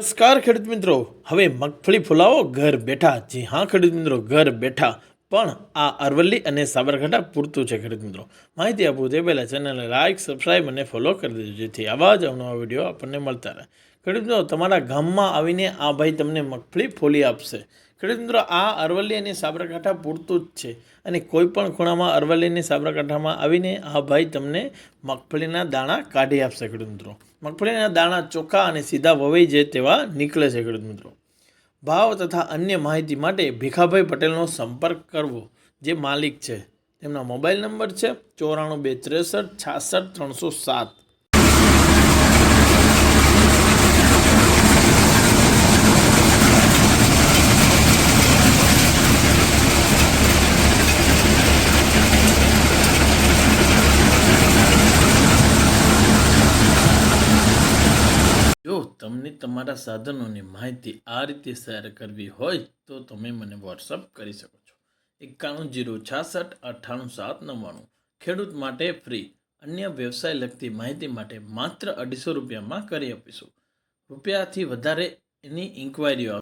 નમસ્કાર ખેડૂત મિત્રો. હવે મગફળી ફુલાવો ઘર બેઠા. જી હા ખેડૂત મિત્રો ઘર બેઠા. પણ આ અરવલ્લી અને સાબરકાંઠા પૂરતું છે ખેડૂત મિત્રો. માહિતી આપું તે પહેલાં ચેનલને લાઇક સબસ્ક્રાઇબ અને ફોલો કરી દેજો, જેથી આવા જ અવનવા વીડિયો આપણને મળતા રહે. ખેડૂત મિત્રો, તમારા ગામમાં આવીને આ ભાઈ તમને મગફળી ફોલી આપશે. ખેડૂત મિત્રો, આ અરવલ્લી અને સાબરકાંઠા પૂરતું જ છે અને કોઈ પણ ખૂણામાં અરવલ્લી અને સાબરકાંઠામાં આવીને આ ભાઈ તમને મગફળીના દાણા કાઢી આપશે ખેડૂત મિત્રો. મગફળીના દાણા ચોખ્ખા અને સીધા વવાઈ જાય તેવા નીકળે છે ખેડૂત મિત્રો. ભાવ તથા અન્ય માહિતી માટે ભીખાભાઈ પટેલનો સંપર્ક કરવો, જે માલિક છે. તેમના મોબાઈલ નંબર છે ચોરાણું બે ત્રેસઠ છાસઠ ત્રણસો સાત. તમને તમારા સાધનોની માહિતી આ રીતે શેર કરવી હોય તો તમે મને વોટ્સઅપ કરી શકો છો. એકાણું જીરો છાસઠ અઠ્ઠાણું સાત નવ્વાણું. ખેડૂત માટે ફ્રી અન્ય વ્યવસાય લગતી માહિતી માટે માત્ર અઢીસો રૂપિયામાં કરી આપીશું. રૂપિયાથી વધારે એની ઇન્ક્વાયરીઓ